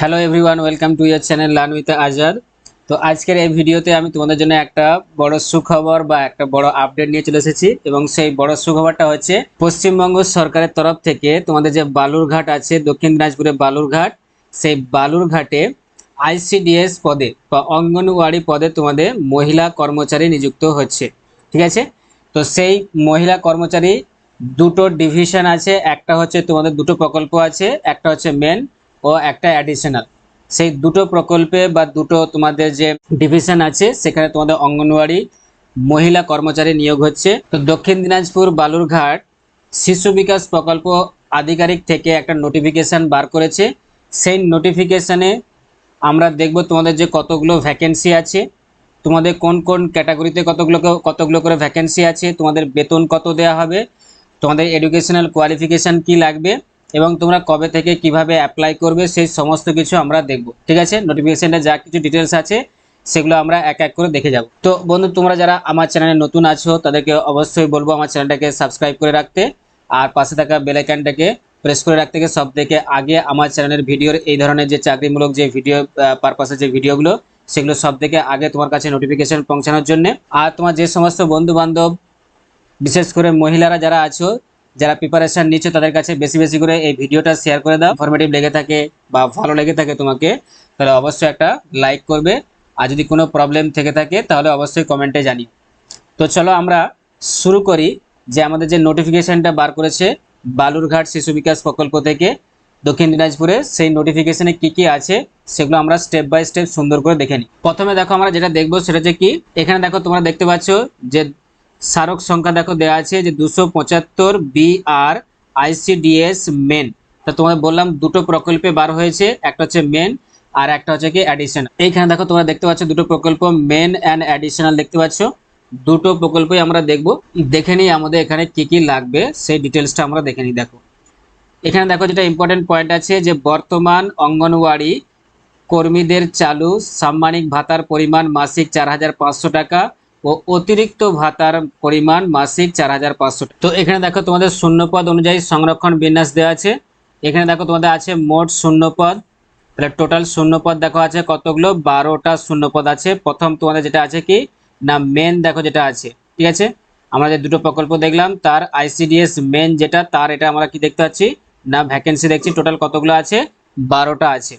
Hello everyone welcome to your channel learn with Azad তো আজকের এই ভিডিওতে আমি তোমাদের জন্য একটা বড় সুখবর বা একটা বড় আপডেট নিয়ে চলে এসেছি এবং সেই বড় সুখবরটা হচ্ছে পশ্চিমবঙ্গ সরকারের তরফ থেকে তোমাদের যে বালুরঘাট আছে, দক্ষিণ দিনাজপুরে বালুরঘাট, সেই বালুরঘাটে আইসিডিএস পদে বা অঙ্গনওয়াড়ি পদে তোমাদের মহিলা কর্মচারী নিযুক্ত হচ্ছে। ঠিক আছে? তো সেই মহিলা কর্মচারী দুটো ডিভিশন আছে, একটা হচ্ছে তোমাদের দুটো প্রকল্প আছে, একটা হচ্ছে মেন ও একটা অ্যাডিশনাল সেই দুটো প্রকল্পে বা দুটো তোমাদের যে ডিভিশন আছে, সেখানে তোমাদের অঙ্গনওয়াড়ি, মহিলা কর্মচারী নিয়োগ হচ্ছে। তো দক্ষিণ দিনাজপুর বালুরঘাট শিশু বিকাশ প্রকল্প আধিকারিক থেকে একটা নোটিফিকেশন বার করেছে। সেই নোটিফিকেশানে আমরা দেখব তোমাদের যে কতগুলো ভ্যাকেন্সি আছে, তোমাদের কোন কোন ক্যাটাগরিতে কতগুলো কতগুলো করে ভ্যাকেন্সি আছে, তোমাদের বেতন কত দেওয়া হবে, তোমাদের এডুকেশনাল কোয়ালিফিকেশান কি লাগবে এবং তোমরা কবে থেকে কীভাবে অ্যাপ্লাই করবে সেই সমস্ত কিছু আমরা দেখব। ঠিক আছে? নোটিফিকেশানটা যা কিছু ডিটেলস আছে, সেগুলো আমরা এক এক করে দেখে যাব। তো বন্ধু, তোমরা যারা আমার চ্যানেলে নতুন আছো, তাদেরকে অবশ্যই বলব আমার চ্যানেলটাকে সাবস্ক্রাইব করে রাখতে। আর পাশে থাকা বেলাইকানটাকে প্রেস করে রাখতে, সব থেকে আগে আমার চ্যানেলের ভিডিওর এই ধরনের যে চাকরিমূলক যে ভিডিও পারপাসের যে ভিডিওগুলো সেগুলো সব থেকে আগে তোমার কাছে নোটিফিকেশন পৌঁছানোর জন্য। আর তোমার যে সমস্ত বন্ধু বান্ধব বিশেষ করে মহিলারা যারা আছো যারা প্রিপারেশন নিচ্ছ তাদের কাছে বেশি বেশি করে এই ভিডিওটা শেয়ার করে দাও। ইনফরমেটিভ লেগে থাকে বা ভালো লেগে থাকে তোমাকে, তাহলে অবশ্যই একটা লাইক করবে। আর যদি কোনো প্রবলেম থেকে থাকে, তাহলে অবশ্যই কমেন্টে জানি তো চলো আমরা শুরু করি যে আমাদের যে নোটিফিকেশনটা বার করেছে বালুরঘাট শিশু বিকাশ প্রকল্প থেকে। দক্ষিণ দিনাজপুরে সেই নোটিফিকেশনে কি কি আছে, সেগুলো আমরা স্টেপ বাই স্টেপ সুন্দর করে দেখে নিই। প্রথমে দেখো আমরা যেটা দেখব সেটা হচ্ছে কি, এখানে দেখো তোমরা দেখতে পাচ্ছ যে স্মারক সংখ্যা দেখো দেওয়া আছে যে দুশো পঁচাত্তর বিআর আইসিডিএস মেন তা তোমাদের বললাম দুটো প্রকল্পে বার হয়েছে, একটা হচ্ছে মেন আর একটা হচ্ছে কি অ্যাডিশনাল এইখানে দেখো তোমরা দেখতে পাচ্ছ দুটো প্রকল্প মেন অ্যান্ড অ্যাডিশনাল দেখতে পাচ্ছ। দুটো প্রকল্পই আমরা দেখব। দেখে নিই আমাদের এখানে কি কি লাগবে, সেই ডিটেলসটা আমরা দেখে নিই, দেখো। এখানে দেখো যেটা ইম্পর্টেন্ট পয়েন্ট আছে যে বর্তমান অঙ্গনওয়াড়ি কর্মীদের চালু, সাম্মানিক ভাতার পরিমাণ মাসিক চার হাজার পাঁচশো টাকা ও অতিরিক্ত ভাতার পরিমাণ মাসিক চার হাজার পাঁচশো তো এখানে দেখো তোমাদের শূন্যপদ অনুযায়ী সংরক্ষণ বিন্যাস দেওয়া আছে। এখানে দেখো তোমাদের আছে মোট শূন্যপদ। তাহলে টোটাল শূন্যপদ দেখো আছে কতগুলো? বারোটা শূন্যপদ আছে। প্রথম তোমাদের যেটা আছে কি? না মেন দেখো যেটা আছে। ঠিক আছে? আমরা যে দুটো প্রকল্প দেখলাম, তার আইসিডিএস মেন যেটা, তার এটা আমরা কি দেখতে পাচ্ছি? না ভ্যাকেন্সি দেখছি। টোটাল কতগুলো আছে? বারোটা আছে।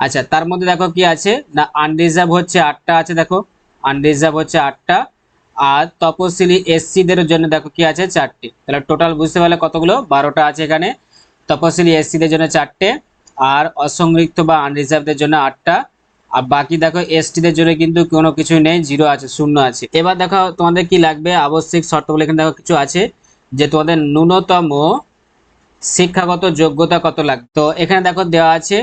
আচ্ছা তার মধ্যে দেখো কি আছে? না আনরিজার্ভ হচ্ছে আটটা আছে দেখো। আনরিজার্ভ হচ্ছে আটটা। আর তপশিলি এসসিদের জন্য দেখো কি আছে চারটে। তাহলে টোটাল বুঝতে পারলে কতগুলো? বারোটা আছে এখানে। তপশিলি এসসিদের জন্য চারটে। আর অসংরক্ষিত বা আনরিজার্ভদের জন্য আটটা। আর বাকি দেখো এসটিদের জন্য কিন্তু কোনো কিছু নেই জিরো আছে, শূন্য আছে। এবার দেখো তোমাদের কি লাগবে? আবশ্যিক শর্ত বলে এখানে দেখো কিছু আছে, যে তোমাদের ন্যূনতম শিক্ষাগত যোগ্যতা কত লাগবে? তো এখানে দেখো দেওয়া আছে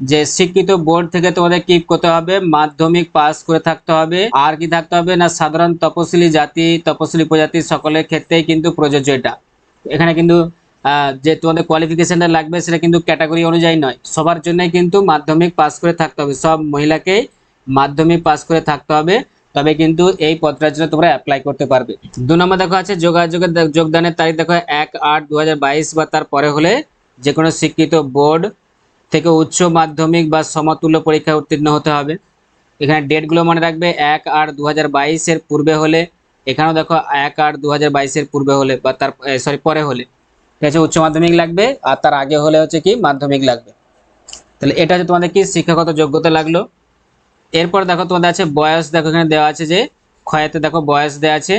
যে শিক্ষিত বোর্ড থেকে তোমাদের কি করতে হবে? মাধ্যমিক পাস করে থাকতে হবে। আর কি থাকতে হবে না সাধারণ তপশিলি জাতি, তপশিলি প্রজাতি সকলের ক্ষেত্রেই কিন্তু প্রযোজ্য এটা। এখানে কিন্তু যে তোমাদের কোয়ালিফিকেশনটা লাগবে সেটা কিন্তু ক্যাটাগরি অনুযায়ী নয়। সবার জন্যই কিন্তু মাধ্যমিক পাস করে থাকতে হবে। সব মহিলাকেই মাধ্যমিক পাস করে থাকতে হবে। তবে কিন্তু এই পদটার জন্য তোমরা অ্যাপ্লাই করতে পারবে। দু নম্বর দেখো আছে, যোগাযোগের যোগদানের তারিখ দেখো এক আট দু বা তার পরে হলে যে কোনো শিক্ষিত বোর্ড থেকে উচ্চ মাধ্যমিক বা সমতুল্য পরীক্ষায় উত্তীর্ণ হতে হবে। এখানে ডেটগুলো মনে রাখবে, এক আট দু এর পূর্বে হলে, এখানেও দেখো এক আট দু এর পূর্বে হলে বা তার সরি পরে হলে। ঠিক আছে, উচ্চ মাধ্যমিক লাগবে আর তার আগে হলে হচ্ছে কি মাধ্যমিক লাগবে। তাহলে এটা হচ্ছে তোমাদের কি শিক্ষাগত যোগ্যতা লাগল। এরপর দেখো তোমাদের আছে বয়স, দেখো এখানে দেওয়া আছে যে, ক্ষয়াতে দেখো বয়স দেওয়া আছে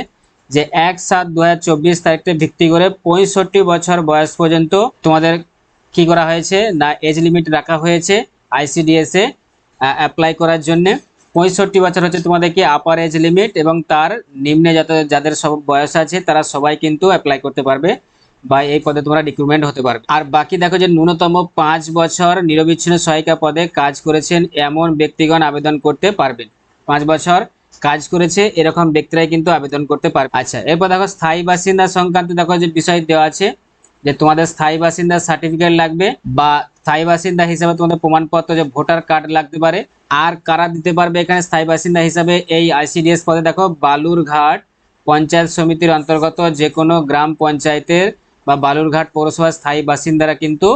যে এক সাত দু হাজার চব্বিশ তারিখে ভিত্তি করে পঁয়ষট্টি বছর বয়স পর্যন্ত তোমাদের কি করা হয়েছে? না এজ লিমিট রাখা হয়েছে আইসিডিএস অ্যাপ্লাই করার জন্য। পঁয়ষট্টি বছর হচ্ছে তোমাদের কি আপার এজ লিমিট এবং তার নিম্নে যত, যাদের সব বয়স আছে, তারা সবাই কিন্তু অ্যাপ্লাই করতে পারবে বা এই পদে তোমরা রিক্রুটমেন্ট হতে পারবে। আর বাকি দেখো যে ন্যূনতম পাঁচ বছর নিরবিচ্ছিন্ন সহায়িকা পদে কাজ করেছেন এমন ব্যক্তিগণ আবেদন করতে পারবেন। পাঁচ বছর কাজ করেছে এরকম ব্যক্তিরাই কিন্তু আবেদন করতে পারবে। আচ্ছা এরপর দেখো স্থায়ী বাসিন্দা সংক্রান্ত দেখো যে বিষয় দেওয়া আছে। যে তোমাদের স্থায়ী বাসিন্দা সার্টিফিকেট লাগবে বা স্থায়ী বাসিন্দা হিসাবে তোমাদের প্রমাণপত্র যে ভোটার কার্ড লাগতে পারে, আর কারা দিতে পারবে এখানে স্থায়ী বাসিন্দা হিসাবে এই আইসিডিএস পদে দেখো বালুরঘাট পঞ্চায়েত সমিতির অন্তর্গত যে কোনো গ্রাম পঞ্চায়েতের বা বালুরঘাট পৌরসভার স্থায়ী বাসিন্দারা কিন্তু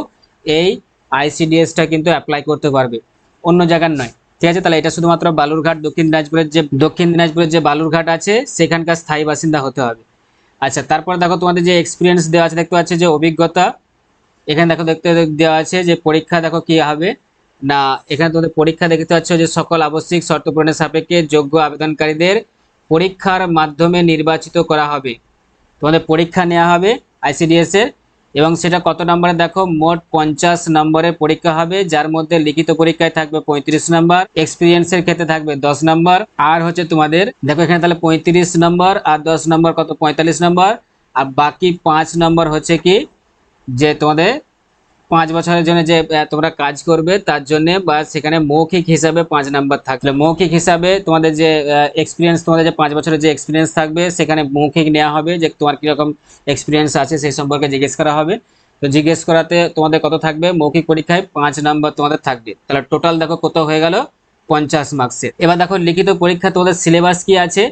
এই আইসিডিএসটা কিন্তু অ্যাপ্লাই করতে পারবে। অন্য জায়গার নয়। ঠিক আছে? তাহলে এটা শুধুমাত্র বালুরঘাট, দক্ষিণ দিনাজপুরের যে, দক্ষিণ দিনাজপুরের যে বালুরঘাট আছে, সেখানকার স্থায়ী বাসিন্দা হতে হবে। আচ্ছা তারপর দেখো তোমাদের যে এক্সপিরিয়েন্স দেওয়া আছে, দেখতে পাচ্ছি যে অভিজ্ঞতা। এখানে দেখো, দেখতে দেওয়া আছে যে পরীক্ষা দেখো কি হবে। না, এখানে তোমাদের পরীক্ষা দেখতে পাচ্ছ যে সকল আবশ্যিক শর্ত পূরণের সাপেক্ষে যোগ্য আবেদনকারীদের পরীক্ষার মাধ্যমে নির্বাচিত করা হবে। তোমাদের পরীক্ষা নেওয়া হবে আইসিডিএস এর। এবং সেটা কত নম্বরে দেখো? মোট পঞ্চাশ নম্বরের পরীক্ষা হবে, যার মধ্যে লিখিত পরীক্ষায় থাকবে পঁয়ত্রিশ নম্বর এক্সপিরিয়েন্সের ক্ষেত্রে থাকবে দশ নম্বর, আর হচ্ছে তোমাদের, দেখো এখানে তাহলে পঁয়ত্রিশ নম্বর, আর দশ নম্বর কত? পঁয়তাল্লিশ নম্বর, আর বাকি পাঁচ নম্বর হচ্ছে কি? যে তোমাদের পাঁচ বছরের জন্য যে তোমরা কাজ করবে, তার জন্য বা সেখানে মৌখিক হিসাবে পাঁচ নাম্বার থাকলে মৌখিক হিসাবে তোমাদের যে এক্সপিরিয়েন্স তোমাদের যে পাঁচ বছরের যে এক্সপিরিয়েন্স থাকবে, সেখানে মৌখিক নেওয়া হবে যে, তোমার কীরকম এক্সপিরিয়েন্স আছে সেই সম্পর্কে জিজ্ঞেস করা হবে। তো জিজ্ঞেস করাতে তোমাদের কত থাকবে? মৌখিক পরীক্ষায় পাঁচ নাম্বার তোমাদের থাকবে। তাহলে টোটাল দেখো কত হয়ে গেল? পঞ্চাশ মার্কসের এবার দেখো লিখিত পরীক্ষা তোমাদের সিলেবাস কি আছে?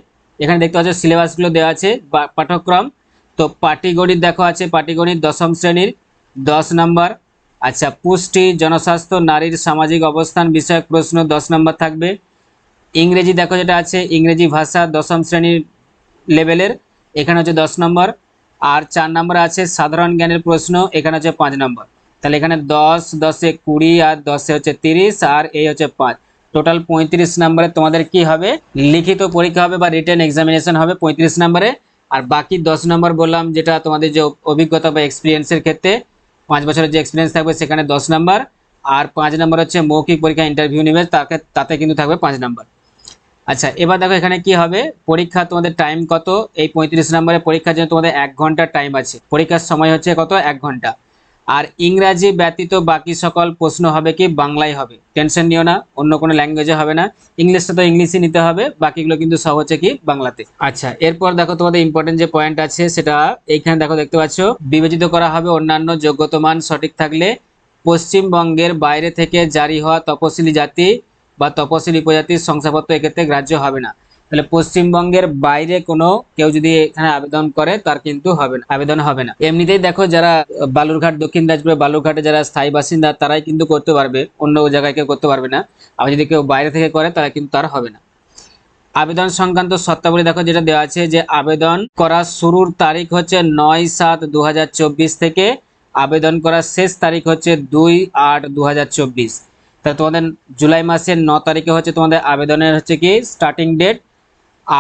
এখানে দেখতে পাচ্ছ সিলেবাসগুলো দেওয়া আছে পাঠ্যক্রম। তো পাটিগণিত দেখো আছে, পাটিগণিত দশম শ্রেণির দশ নাম্বার। আচ্ছা পুষ্টি, জনস্বাস্থ্য, নারীর সামাজিক অবস্থান বিষয়ক প্রশ্ন দশ নম্বর থাকবে। ইংরেজি দেখো যেটা আছে, ইংরেজি ভাষা দশম শ্রেণির লেভেলের, এখানে হচ্ছে দশ নম্বর। আর চার নম্বর আছে, সাধারণ জ্ঞানের প্রশ্ন, এখানে হচ্ছে পাঁচ নম্বর। তাহলে এখানে দশ, দশে কুড়ি আর দশে হচ্ছে তিরিশ, আর এই হচ্ছে পাঁচ। টোটাল পঁয়ত্রিশ নম্বরে তোমাদের কি হবে? লিখিত পরীক্ষা হবে বা রিটেন এক্সামিনেশন হবে পঁয়ত্রিশ নম্বরে। আর বাকি দশ নম্বর বললাম, যেটা তোমাদের যে অভিজ্ঞতা বা এক্সপিরিয়েন্সের ক্ষেত্রে পাঁচ বছরের যে এক্সপিরিয়েন্স থাকবে সেখানে দশ নাম্বার আর পাঁচ নাম্বার হচ্ছে মৌখিক পরীক্ষা ইন্টারভিউ নেবে, তাকে, তাতে কিন্তু থাকবে পাঁচ নাম্বার আচ্ছা এবার দেখো এখানে কি হবে? পরীক্ষা তোমাদের টাইম কত? এই পঁয়ত্রিশ নম্বরের পরীক্ষার জন্য তোমাদের এক ঘণ্টার টাইম আছে। পরীক্ষার সময় হচ্ছে কত? এক ঘণ্টা। আর ইংরাজি ব্যতীত বাকি সকল প্রশ্ন হবে কি? বাংলায় হবে। টেনশন নিও না, অন্য কোনো ল্যাঙ্গুয়েজে হবে না। ইংলিশটা তো ইংলিশই নিতে হবে, বাকিগুলো কিন্তু সব হচ্ছে কি? বাংলাতে। আচ্ছা এরপর দেখো তোমাদের ইম্পর্টেন্ট যে পয়েন্ট আছে, সেটা এইখানে দেখো দেখতে পাচ্ছ। বিবেচিত করা হবে অন্যান্য যোগ্যতা মান সঠিক থাকলে। পশ্চিমবঙ্গের বাইরে থেকে জারি হওয়া তপশিলি জাতি বা তপশিলি উপজাতির শংসাপত্র এক্ষেত্রে গ্রাহ্য হবে না। তাহলে পশ্চিমবঙ্গের বাইরে কোনো কেউ যদি এখানে আবেদন করে, তার কিন্তু হবে না, আবেদন হবে না। এমনিতেই দেখো যারা বালুরঘাট, দক্ষিণ দিনাজপুরে বালুরঘাটে যারা স্থায়ী বাসিন্দা, তারাই কিন্তু করতে পারবে, অন্য জায়গায় কেউ করতে পারবে না। আবার যদি কেউ বাইরে থেকে করে তাহলে কিন্তু তার হবে না। আবেদন সংক্রান্ত শর্তাবলী দেখো যেটা দেওয়া আছে যে আবেদন করার শুরুর তারিখ হচ্ছে নয় সাত দু থেকে আবেদন করার শেষ তারিখ হচ্ছে দুই আট দু তা তোমাদের জুলাই মাসের ন তারিখে হচ্ছে তোমাদের আবেদনের হচ্ছে কি স্টার্টিং ডেট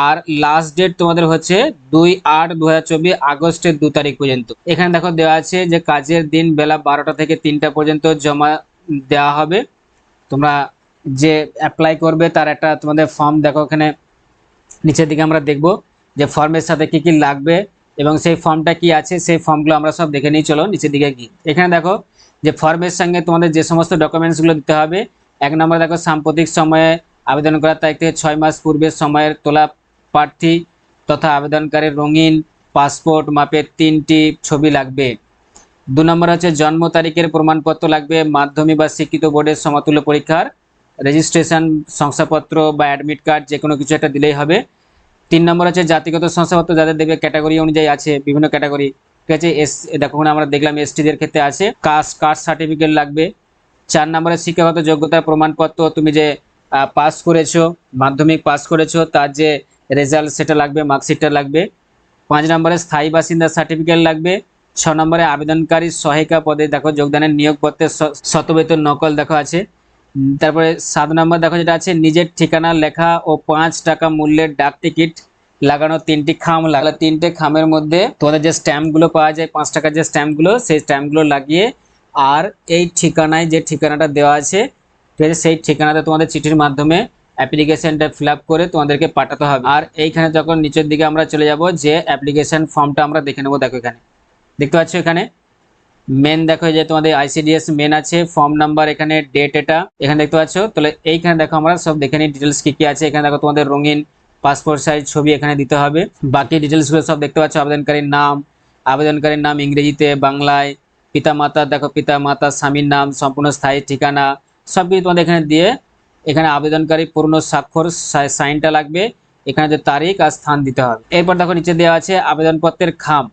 আর লাস্ট ডেট তোমাদের হচ্ছে দুই আট দু আগস্টের দু তারিখ পর্যন্ত। এখানে দেখো দেওয়া আছে যে কাজের দিন বেলা বারোটা থেকে তিনটা পর্যন্ত জমা দেওয়া হবে। তোমরা যে অ্যাপ্লাই করবে তার একটা তোমাদের ফর্ম দেখো এখানে। নিচের দিকে আমরা দেখব যে ফর্মের সাথে কি কি লাগবে এবং সেই ফর্মটা কি আছে, সেই ফর্মগুলো আমরা সব দেখে নিই। চলো নিচের দিকে কি এখানে দেখো যে ফর্মের সঙ্গে তোমাদের যে সমস্ত ডকুমেন্টসগুলো দিতে হবে, এক নম্বর দেখো সাম্প্রতিক সময়ে আবেদন করার তারিখ থেকে ছয় মাস পূর্বের সময়ের তোলা প্রার্থী তথা আবেদনকারীর রঙিন পাসপোর্ট মাপের তিনটি ছবি লাগবে। দু নম্বর হচ্ছে জন্ম তারিখের প্রমাণপত্র লাগবে মাধ্যমিক বা শিক্ষিত বোর্ডের সমতুল্য পরীক্ষার। রেজিস্ট্রেশন, শংসাপত্র বা অ্যাডমিট কার্ড যে কোনো কিছু একটা দিলেই হবে। তিন নম্বর হচ্ছে জাতিগত শংসাপত্র যাদের দেখবে ক্যাটাগরি অনুযায়ী আছে, বিভিন্ন ক্যাটাগরি। ঠিক আছে, এস, দেখো ওখানে আমরা দেখলাম এসটিদের ক্ষেত্রে আছে, কাস্ট কাস্ট সার্টিফিকেট লাগবে। চার নম্বরে শিক্ষাগত যোগ্যতার প্রমাণপত্র, তুমি যে পাস করেছ, মাধ্যমিক পাস করেছ, তার যে রেজাল্ট সেটা লাগবে, মার্কশিটটা লাগবে। পাঁচ নম্বরে স্থায়ী বাসিন্দা সার্টিফিকেট লাগবে। ছ নম্বরে আবেদনকারী সহায়িকা পদে দেখো যোগদানের নিয়োগপত্রের শতবেতন নকল দেখো আছে। তারপরে সাত নম্বর দেখো যেটা আছে, নিজের ঠিকানা, লেখা ও পাঁচ টাকা মূল্যের ডাক টিকিট লাগানো তিনটি খাম লাগল তিনটে খামের মধ্যে তোমাদের যে স্ট্যাম্পগুলো পাওয়া যায়, পাঁচ টাকার যে স্ট্যাম্পগুলো, সেই স্ট্যাম্পগুলো লাগিয়ে আর এই ঠিকানায় যে ঠিকানাটা দেওয়া আছে, ঠিক আছে, সেই ঠিকানাতে তোমাদের চিঠির মাধ্যমে অ্যাপ্লিকেশনটা ফিল করে তোমাদেরকে পাঠাতে হবে। আর এইখানে যখন নিচের দিকে আমরা চলে যাব, যে অ্যাপ্লিকেশন ফর্মটা আমরা দেখে নেব, দেখো এখানে। দেখতে পাচ্ছ এখানে? মেন দেখো যে তোমাদের আইসিডিএস মেন আছে ফর্ম নাম্বার এখানে ডেট এটা। এখানে দেখতে পাচ্ছ? তাহলে এইখানে দেখো আমরা সব দেখে নিই ডিটেলস কি কি আছে। এখানে দেখো তোমাদের রঙিন পাসপোর্ট সাইজ ছবি এখানে দিতে হবে। বাকি ডিটেলসগুলো সব দেখতে পাচ্ছ, আবেদনকারীর নাম আবেদনকারীর নাম ইংরেজিতে, বাংলায় পিতা মাতা দেখো পিতা মাতা স্বামীর নাম, সম্পূর্ণ স্থায়ী ঠিকানা সব কিছু তোমাদের এখানে দিয়ে এখানে আবেদনকারী পূর্ণ স্বাক্ষর সাইনটা লাগবে। এখানে যে তারিখ আর স্থান দিতে হবে। এরপর দেখো নিচে দেওয়া আছে আবেদনপত্রের খাম।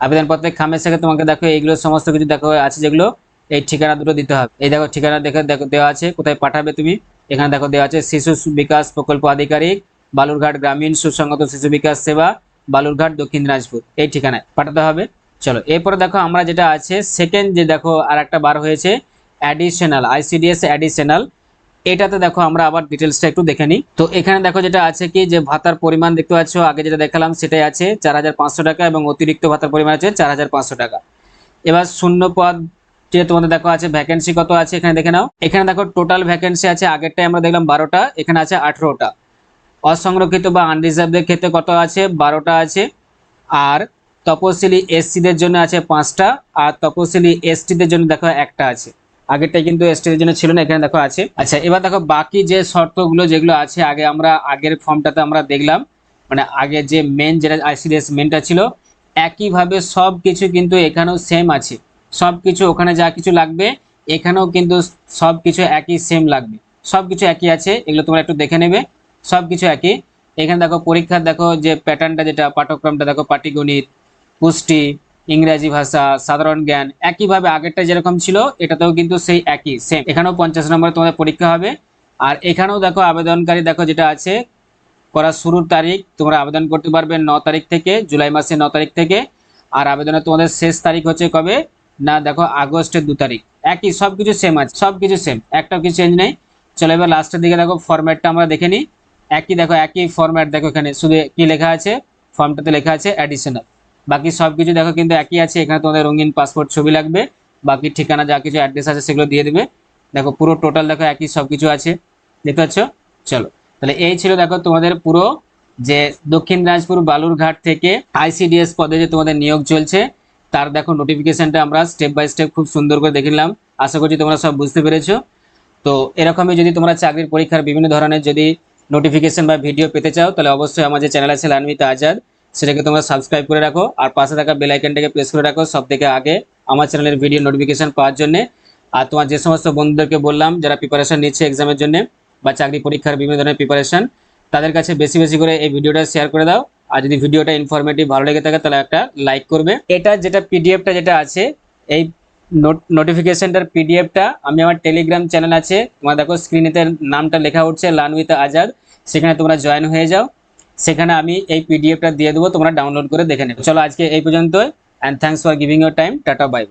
আবেদনপত্রের খামের সাথে তোমাকে দেখো এইগুলো সমস্ত কিছু দেখো আছে যেগুলো এই ঠিকানা দুটো দিতে হবে। এই দেখো ঠিকানা দেখে দেখো দেওয়া আছে, কোথায় পাঠাবে তুমি। এখানে দেখো দেওয়া আছে শিশু বিকাশ প্রকল্প আধিকারিক, বালুরঘাট গ্রামীণ সুসংগত শিশু বিকাশ সেবা, বালুরঘাট দক্ষিণ দিনাজপুর। এই ঠিকানায় পাঠাতে হবে। চলো, এরপরে দেখো আমরা যেটা আছে সেকেন্ড যে দেখো আর একটা বার হয়েছে অ্যাডিশনাল আইসিডিএস অ্যাডিশনাল এটাতে দেখো আমরা আবার ডিটেলসটা একটু দেখে নিই। তো এখানে দেখো যেটা আছে কি, যে ভাতার পরিমাণ দেখতে পাচ্ছ, আগে যেটা দেখালাম সেটাই আছে, চার হাজার পাঁচশো টাকা এবং অতিরিক্ত ভাতার পরিমাণ আছে চার হাজার পাঁচশো টাকা। এবার শূন্য পদ যে তোমাদের দেখো আছে ভ্যাকেন্সি কত আছে, এখানে দেখে নাও। এখানে দেখো টোটাল ভ্যাকেন্সি আছে আগেরটাই আমরা দেখলাম বারোটা, এখানে আছে আঠেরোটা। অসংরক্ষিত বা আনরিজার্ভদের ক্ষেত্রে কত আছে, বারোটা আছে। আর তপশিলি এসসিদের জন্য আছে পাঁচটা, আর তপশিলি এসটিদের জন্য দেখো একটা আছে। আগেরটাই কিন্তু স্টেজের জন্য ছিল না, এখানে দেখো আছে। আচ্ছা এবার দেখো বাকি যে শর্তগুলো যেগুলো আছে, আগে আমরা আগের ফর্মটাতে আমরা দেখলাম। মানে আগে যে মেন যেটা আইসিডিএস মেনটা ছিল, একইভাবে সব কিছু কিন্তু এখানেও সেম আছে। সব কিছু ওখানে যা কিছু লাগবে, এখানেও কিন্তু সব কিছু একই সেম লাগবে। সব কিছু একই আছে, এগুলো তোমরা একটু দেখে নেবে। সব কিছু একই। এখানে দেখো পরীক্ষার দেখো যে প্যাটার্নটা যেটা পাঠ্যক্রমটা দেখো পাটিগণিত, পুষ্টি ইংরেজি ভাষা, সাধারণ জ্ঞান, একইভাবে আগেরটা যেরকম ছিল, এটাতেও কিন্তু সেই একই সেম এখানেও পঞ্চাশ নম্বরে তোমাদের পরীক্ষা হবে। আর এখানেও দেখো আবেদনকারী, দেখো যেটা আছে, করা শুরুর তারিখ, তোমরা আবেদন করতে পারবে ন তারিখ থেকে, জুলাই মাসের ন তারিখ থেকে। আর আবেদনের তোমাদের শেষ তারিখ হচ্ছে কবে? না, দেখো আগস্টের দু তারিখ। একই সব কিছু সেম আছে সব কিছু সেম একটাও কিছু চেঞ্জ নেই। চলো এবার লাস্টের দিকে দেখো ফরম্যাটটা আমরা দেখে নিই। একই, দেখো একই ফরম্যাট দেখো এখানে, শুধু কি লেখা আছে? ফর্মটাতে লেখা আছে অ্যাডিশনাল বাকি সব কিছু দেখো কিন্তু একই আছে, এখানে তোমাদের রঙিন পাসপোর্ট ছবি লাগবে, বাকি ঠিকানা যা কিছু অ্যাড্রেস আছে সেগুলো দিয়ে দেবে। দেখো পুরো টোটাল দেখো একই সব কিছু আছে, দেখতে পাচ্ছ? চলো, তাহলে এই ছিল দেখো তোমাদের পুরো যে দক্ষিণ দিনাজপুর বালুরঘাট থেকে আইসিডিএস পদে যে তোমাদের নিয়োগ চলছে, তার দেখো নোটিফিকেশনটা আমরা স্টেপ বাই স্টেপ খুব সুন্দর করে দেখে নিলাম। আশা করছি তোমরা সব বুঝতে পেরেছ। তো এরকমই যদি তোমরা চাকরির পরীক্ষার বিভিন্ন ধরনের যদি নোটিফিকেশন বা ভিডিও পেতে চাও, তাহলে অবশ্যই আমার যে চ্যানেল আছে লানমিতা আজাদ। সেটাকে তোমরা সাবস্ক্রাইব করে রাখো। আর পাশে থাকা বেল আইকনটাকে প্রেস করে রাখো সব থেকে আগে আমার চ্যানেলের ভিডিও নোটিফিকেশন পাওয়ার জন্য। আর তোমার যে সমস্ত বন্ধুদেরকে বললাম, যারা প্রিপারেশন নিচ্ছে এক্সামের জন্য বা চাকরি পরীক্ষার বিভিন্ন ধরনের প্রিপারেশন তাদের কাছে বেশি বেশি করে এই ভিডিওটা শেয়ার করে দাও। আর যদি ভিডিওটা ইনফরমেটিভ ভালো লেগে থাকে, তাহলে একটা লাইক করবে। এটা যেটা পিডিএফটা যেটা আছে, এই নোটিফিকেশনটার পিডিএফটা আমি আমার টেলিগ্রাম চ্যানেল আছে। তোমার দেখো স্ক্রিনেতে নামটা লেখা উঠছে লানউইথ আজাদ সেখানে তোমরা জয়েন হয়ে যাও। সেখানে আমি এই পিডিএফটা দিয়ে দেবো, তোমরা ডাউনলোড করে দেখে নেবে। চলো আজকে এই পর্যন্ত and thanks for giving your time tata bye